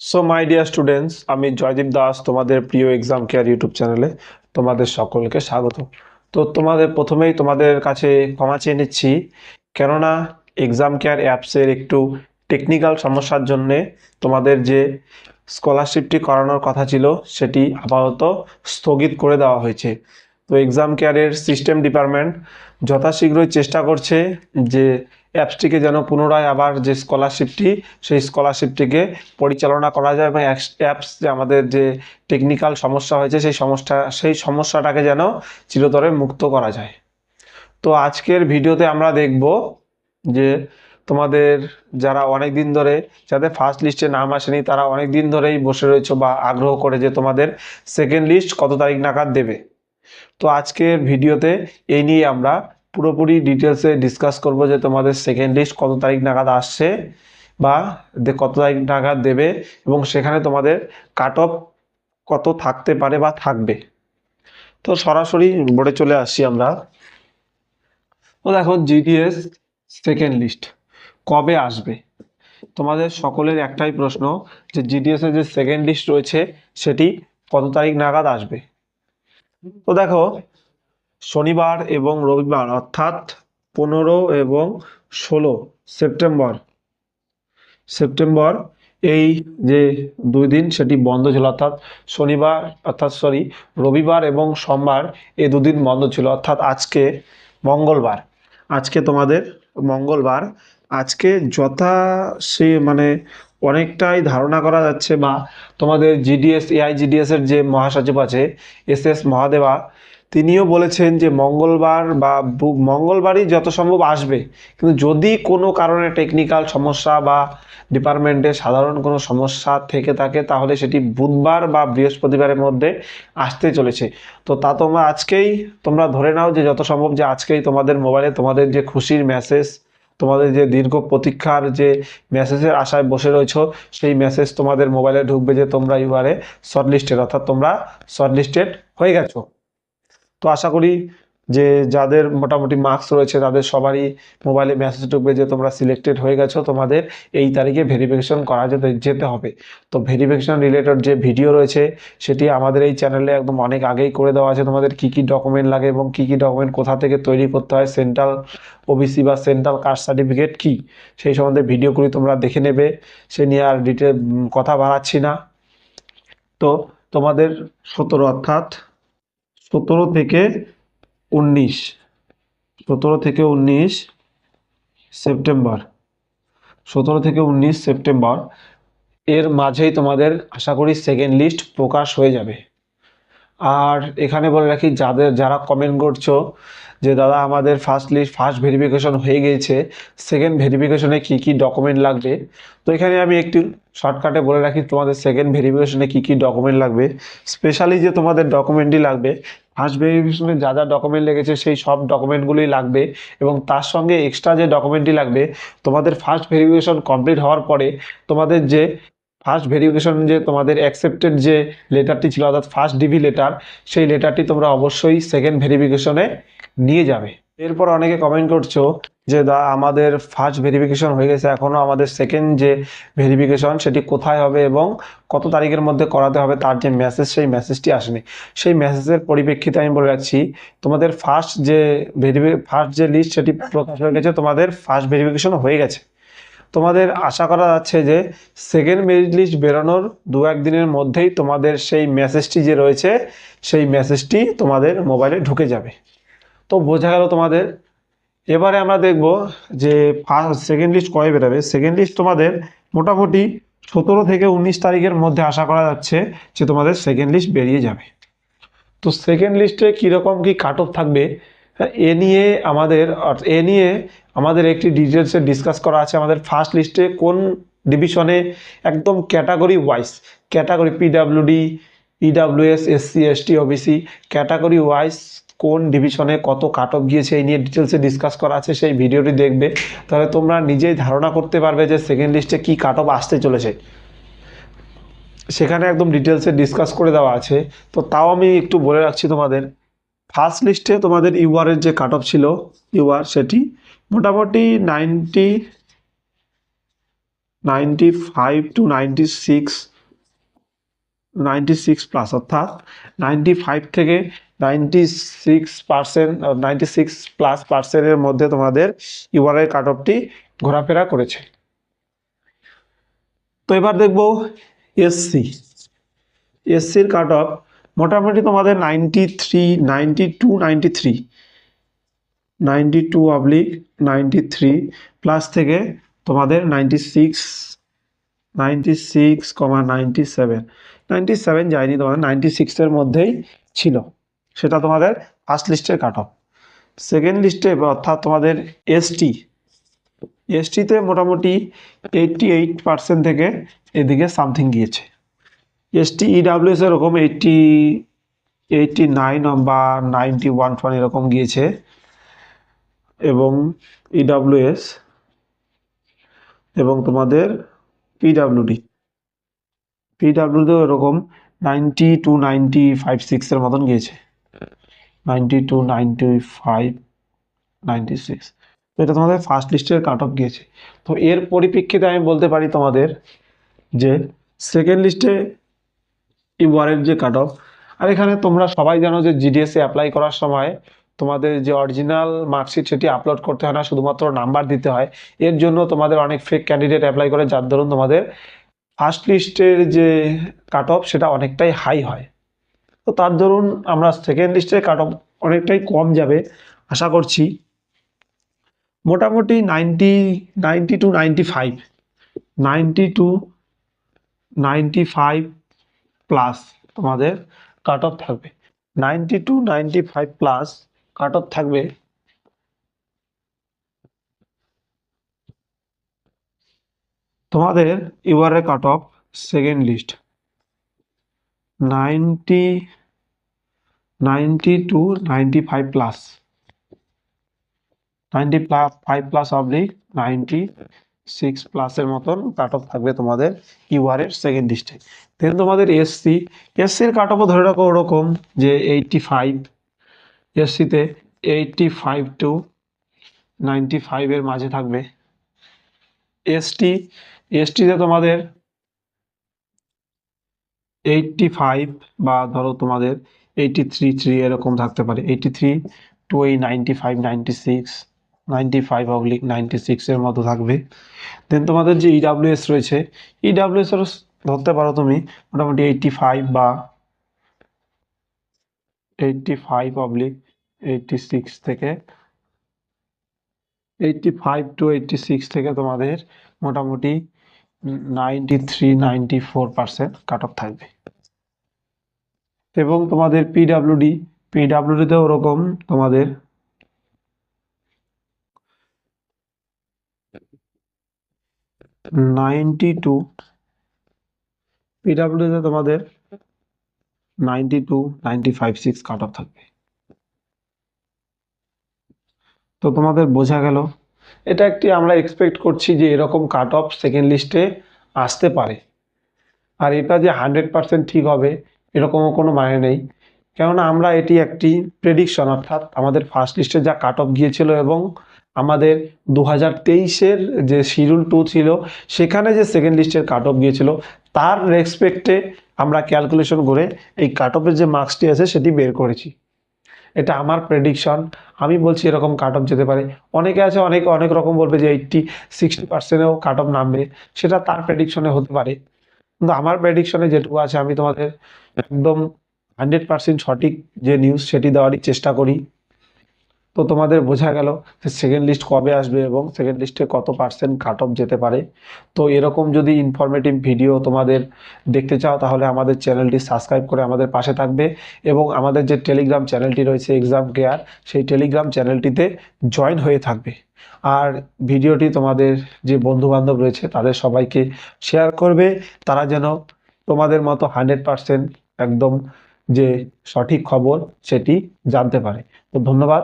So my dear students আমি জয়দীপ দাস, তোমাদের প্রিয় এক্সাম কেয়ার ইউটিউব চ্যানেলে তোমাদের সকলকে স্বাগত। তো তোমাদের প্রথমেই তোমাদের কাছে ক্ষমা চেয়ে নিচ্ছি, কেননা এক্সাম কেয়ার অ্যাপসের একটু টেকনিক্যাল সমস্যার জন্যে তোমাদের যে স্কলারশিপটি করানোর কথা ছিল, সেটি আপাতত স্থগিত করে দেওয়া হয়েছে। তো এক্সাম কেয়ারের সিস্টেম ডিপার্টমেন্ট যথাশীঘ্রই চেষ্টা করছে যে অ্যাপসটিকে যেন পুনরায় আবার যে স্কলারশিপটি সেই স্কলারশিপটিকে পরিচালনা করা যায় এবং অ্যাপস যে আমাদের যে টেকনিক্যাল সমস্যা হয়েছে, সেই সমস্যা, সেই সমস্যাটাকে যেন চিরতরে মুক্ত করা যায়। তো আজকের ভিডিওতে আমরা দেখব যে তোমাদের যারা অনেক দিন ধরে, যাদের ফার্স্ট লিস্টে নাম আসেনি, তারা অনেক দিন ধরেই বসে রয়েছে বা আগ্রহ করে যে তোমাদের সেকেন্ড লিস্ট কত তারিখ নাগাদ দেবে। তো আজকের ভিডিওতে এই নিয়ে আমরা পুরোপুরি ডিটেলসে ডিসকাস করব যে তোমাদের সেকেন্ড লিস্ট কত তারিখ নাগাদ আসছে বা কত তারিখ নাগাদ দেবে এবং সেখানে তোমাদের কাট অফ কত থাকতে পারে বা থাকবে। তো সরাসরি বোর্ডে চলে আসছি আমরা। তো দেখো জিডিএস সেকেন্ড লিস্ট কবে আসবে? তোমাদের সকলের একটাই প্রশ্ন যে জিডিএস এর যে সেকেন্ড লিস্ট রয়েছে সেটি কত তারিখ নাগাদ আসবে? তো দেখো শনিবার এবং রবিবার, অর্থাৎ পনেরো এবং ষোলো সেপ্টেম্বর। সেপ্টেম্বর, এই যে দুই দিন সেটি বন্ধ ছিল, অর্থাৎ শনিবার, অর্থাৎ সরি, রবিবার এবং সোমবার এই দুদিন বন্ধ ছিল, অর্থাৎ আজকে মঙ্গলবার। আজকে তোমাদের মঙ্গলবার। আজকে যথা সে মানে অনেকটাই ধারণা করা যাচ্ছে বা তোমাদের জিডিএস এআই জিডিএস এর যে মহাসচিব আছে, এস এস মহাদেবা তিনিও বলেছেন যে মঙ্গলবার বা মঙ্গলবারই যত সম্ভব আসবে। কিন্তু যদি কোনো কারণে টেকনিক্যাল সমস্যা বা ডিপার্টমেন্টে সাধারণ কোনো সমস্যা থেকে থাকে, তাহলে সেটি বুধবার বা বৃহস্পতিবারের মধ্যে আসতে চলেছে। তো তা তোমরা আজকেই, তোমরা ধরে নাও যে যত সম্ভব যে আজকেই তোমাদের মোবাইলে তোমাদের যে খুশির মেসেজ তোমাদের যে দীর্ঘ প্রতীক্ষার যে মেসেজের আশায় বসে রয়েছো, সেই মেসেজ তোমাদের মোবাইলে ঢুকবে যে তোমরা এবারে শর্টলিস্টেড অর্থাৎ তোমরা শর্টলিস্টেড হয়ে গেছো। তো আশা করি যে যাদের মোটামুটি মার্কস রয়েছে, তাদের সবারই মোবাইলে মেসেজ ঢুকবে যে তোমরা সিলেক্টেড হয়ে গেছো, তোমাদের এই তারিখে ভেরিফিকেশন করা যেতে যেতে হবে। তো ভেরিফিকেশন রিলেটেড যে ভিডিও রয়েছে, সেটি আমাদের এই চ্যানেলে একদম অনেক আগেই করে দেওয়া আছে। তোমাদের কি কি ডকুমেন্ট লাগে এবং কি কি ডকুমেন্ট কোথা থেকে তৈরি করতে হয় সেন্ট্রাল ওবিসি বা সেন্ট্রাল কাস্ট সার্টিফিকেট কি? সেই সম্বন্ধে ভিডিওগুলি তোমরা দেখে নেবে। সে নিয়ে আর ডিটেল কথা বাড়াচ্ছি না। তো তোমাদের সতেরো অর্থাৎ সতেরো থেকে উনিশ, সতেরো থেকে উনিশ সেপ্টেম্বর, সতেরো থেকে উনিশ সেপ্টেম্বর, এর মাঝেই তোমাদের আশা করি সেকেন্ড লিস্ট প্রকাশ হয়ে যাবে। আর এখানে বলে রাখি, যাদের, যারা কমেন্ট করছ যে, দাদা, আমাদের ফার্স্ট লিস্ট ফার্স্ট ভেরিফিকেশন হয়ে গিয়েছে সেকেন্ড ভেরিফিকেশনে কি কি ডকুমেন্ট লাগবে? তো এখানে আমি একটু শর্টকাটে বলে রাখি, তোমাদের সেকেন্ড ভেরিফিকেশনে কি কি ডকুমেন্ট লাগবে? স্পেশালি যে তোমাদের ডকুমেন্টই লাগবে ফার্স্ট ভেরিফিকেশনে যা যা ডকুমেন্ট লেগেছে, সেই সব ডকুমেন্টগুলোই লাগবে এবং তার সঙ্গে এক্সট্রা যে ডকুমেন্টটি লাগবে, তোমাদের ফার্স্ট ভেরিফিকেশন কমপ্লিট হওয়ার পরে তোমাদের যে ফার্স্ট ভেরিফিকেশন যে তোমাদের অ্যাকসেপ্টেড যে লেটারটি ছিল, অর্থাৎ ফার্স্ট ডিভি লেটার সেই লেটারটি তোমরা অবশ্যই সেকেন্ড ভেরিফিকেশনে নিয়ে যাবে। এরপর অনেকে কমেন্ট করছ যে, দা, আমাদের ফার্স্ট ভেরিফিকেশন হয়ে গেছে এখনও আমাদের সেকেন্ড যে ভেরিফিকেশন সেটি কোথায় হবে এবং কত তারিখের মধ্যে করাতে হবে? তার যে মেসেজ সেই মেসেজটি আসেনি। সেই মেসেজের পরিপ্রেক্ষিতে আমি বলে রাখছি, তোমাদের ফার্স্ট যে ভেরিফি ফার্স্ট যে লিস্ট সেটি প্রকাশ হয়ে গেছে, তোমাদের ফার্স্ট ভেরিফিকেশন হয়ে গেছে। তোমাদের আশা করা যাচ্ছে যে সেকেন্ড মেরিট লিস্ট বেরোনোর দু একদিনের মধ্যেই তোমাদের সেই মেসেজটি যে রয়েছে, সেই মেসেজটি তোমাদের মোবাইলে ঢুকে যাবে। তো বোঝা গেল তোমাদের। এবারে আমরা দেখব যে ফার্স্ট সেকেন্ড লিস্ট কবে বেরোবে? সেকেন্ড লিস্ট তোমাদের মোটামুটি সতেরো থেকে উনিশ তারিখের মধ্যে আশা করা যাচ্ছে যে তোমাদের সেকেন্ড লিস্ট বেরিয়ে যাবে। তো সেকেন্ড লিস্টে কীরকম কী কাট অফ থাকবে? এ নিয়ে আমাদের এ নিয়ে আমাদের একটি ডিটেলসে ডিসকাস করা আছে। আমাদের ফার্স্ট লিস্টে কোন ডিভিশনে একদম category wise category PWD EWS SC ST OBC category wise কোন ডিভিশনে কত কাট অফ গিয়েছে, এই নিয়ে ডিটেলসে ডিসকাস করা আছে, সেই ভিডিওটি দেখবে। তাহলে তোমরা নিজেই ধারণা করতে পারবে যে সেকেন্ড লিস্টে কী কাট অফ আসতে চলেছে। সেখানে একদম ডিটেলসে ডিসকাস করে দেওয়া আছে। তো তাও আমি একটু বলে রাখছি তোমাদের। ফার্স্ট লিস্টে তোমাদের ইউআরের যে কাট অফ ছিল ইউআর সেটি মোটামুটি ninety ninety five two ninety six ninety six plus অর্থাৎ নাইনটি ফাইভ থেকে ninety six percent ninety six plus পার্সেন্টের মধ্যে তোমাদের ইউআরআই কাট অফটি ঘোরাফেরা করেছে। তো এবার দেখব এসসি এসসির কাট অফ মোটামুটি তোমাদের ninety three ninety two ninety three ninety two oblique ninety three plus থেকে তোমাদের ninety six ninety six comma ninety seven ninety seven যায়নি তোমাদের নাইনটি সিক্সের মধ্যেই ছিল। সেটা তোমাদের ফার্স্ট লিস্টের কাট অফ সেকেন্ড লিস্টে অর্থাৎ তোমাদের এসটি এসটিতে মোটামুটি এইটটি এইট পার্সেন্ট থেকে এদিকে সামথিং গিয়েছে। এসটি ইডাব্লিউএস এরকম এইটটি এইটটি নাইন বা নাইনটি ওয়ান ফান এরকম গিয়েছে। এবং ইডাব্লিউএস এবং তোমাদের পিডাব্লিউডি পিডাব্লিউডিও এরকম নাইনটি টু নাইনটি ফাইভ সিক্সের মতন গিয়েছে ninety two ninety five ninety six তো এটা তোমাদের ফার্স্ট লিস্টের কাট অফ গিয়েছে। তো এর পরিপ্রেক্ষিতে আমি বলতে পারি তোমাদের যে সেকেন্ড লিস্টে ইউআরের যে কাট অফ আর এখানে তোমরা সবাই জানো যে জিডিএসে অ্যাপ্লাই করার সময় তোমাদের যে অরিজিনাল মার্কশিট সেটি আপলোড করতে হয় না, শুধুমাত্র নাম্বার দিতে হয়। এর জন্য তোমাদের অনেক ফেক ক্যান্ডিডেট অ্যাপ্লাই করে, যার ধরুন তোমাদের ফার্স্ট লিস্টের যে কাট অফ সেটা অনেকটাই হাই হয়। তো তার ধরুন আমরা সেকেন্ড লিস্টের কাট অফ অনেকটাই কম যাবে, আশা করছি। মোটামুটি ninety ninety two ninety five ninety two ninety five plus তোমাদের কাট অফ থাকবে। Ninety two ninety five plus cut off থাকবে। তোমাদের ইউআরএ cut off second list ninety ninety two ninety five plus ninety five plus oblique ninety six প্লাসের মতন কাট off থাকবে তোমাদের ইউআরের second লিস্টে দেন তোমাদের এসসি এসসির কাট অফও ধরে রাখো ওরকম যে এইটটি ফাইভ এসসিতে এইটটি ফাইভ টু নাইনটি ফাইভের মাঝে থাকবে। এসটি এসটিতে তোমাদের এইটটি ফাইভ বা ধরো তোমাদের এইটটি থ্রি থ্রি এরকম থাকতে পারে। এইটটি থ্রি টু এই ninety five ninety six ninety five oblique ninety সিক্সের মতো থাকবে। দেন তোমাদের যে ইডাব্লিউএস রয়েছে ইডাব্লিউএসের ধরতে পারো তুমি, মোটামুটি এইটটি ফাইভ বা eighty five oblique eighty six থেকে eighty five two eighty six থেকে তোমাদের মোটামুটি ninety three ninety four percent cut off থাকবে এবং তোমাদের পিডাব্লিউডি পিডাব্লিউডিতেও ওরকম তোমাদের নাইনটি টু। পিডাব্লিউডিতে তোমাদের ninety two, ninety five, six cut off থাকবে। তো তোমাদের বোঝা গেল, এটা একটি আমরা এক্সপেক্ট করছি যে এরকম কাট অফ সেকেন্ড লিস্টে আসতে পারে। আর এটা যে হান্ড্রেড পার্সেন্ট ঠিক হবে, এরকমও কোনো মানে নেই। কেননা আমরা এটি একটি প্রেডিকশন অর্থাৎ আমাদের ফার্স্ট লিস্টে যা কাট অফ গিয়েছিল এবং আমাদের দু হাজার তেইশের যে শিডিউল টু ছিল, সেখানে যে সেকেন্ড লিস্টের কাট অফ গিয়েছিল, তার রেসপেক্টে আমরা ক্যালকুলেশন করে এই কাট অফের যে মার্কসটি আছে, সেটি বের করেছি। এটা আমার প্রেডিকশন আমি বলছি এরকম কাট অফ যেতে পারে। অনেকে আছে, অনেক অনেক রকম বলবে যে এইটটি সিক্সটি পার্সেন্টেও কাট অফ নামবে। সেটা তার প্রেডিকশনে হতে পারে। কিন্তু আমার প্রেডিকশনে যেটুকু আছে, আমি তোমাদের একদম হান্ড্রেড পার্সেন্ট সঠিক যে নিউজ সেটি দেওয়ারই চেষ্টা করি। তো তোমাদের বোঝা গেল যে সেকেন্ড লিস্ট কবে আসবে এবং সেকেন্ড লিস্টে কত পার্সেন্ট কাট অফ যেতে পারে। তো এরকম যদি ইনফরমেটিভ ভিডিও তোমাদের দেখতে চাও, তাহলে আমাদের চ্যানেলটি সাবস্ক্রাইব করে আমাদের পাশে থাকবে এবং আমাদের যে টেলিগ্রাম চ্যানেলটি রয়েছে এক্সাম কেয়ার সেই টেলিগ্রাম চ্যানেলটিতে জয়েন হয়ে থাকবে। আর ভিডিওটি তোমাদের যে বন্ধু বান্ধব রয়েছে, তাদের সবাইকে শেয়ার করবে। তারা যেন তোমাদের মতো হান্ড্রেড পার্সেন্ট একদম যে সঠিক খবর সেটি জানতে পারে। তো ধন্যবাদ।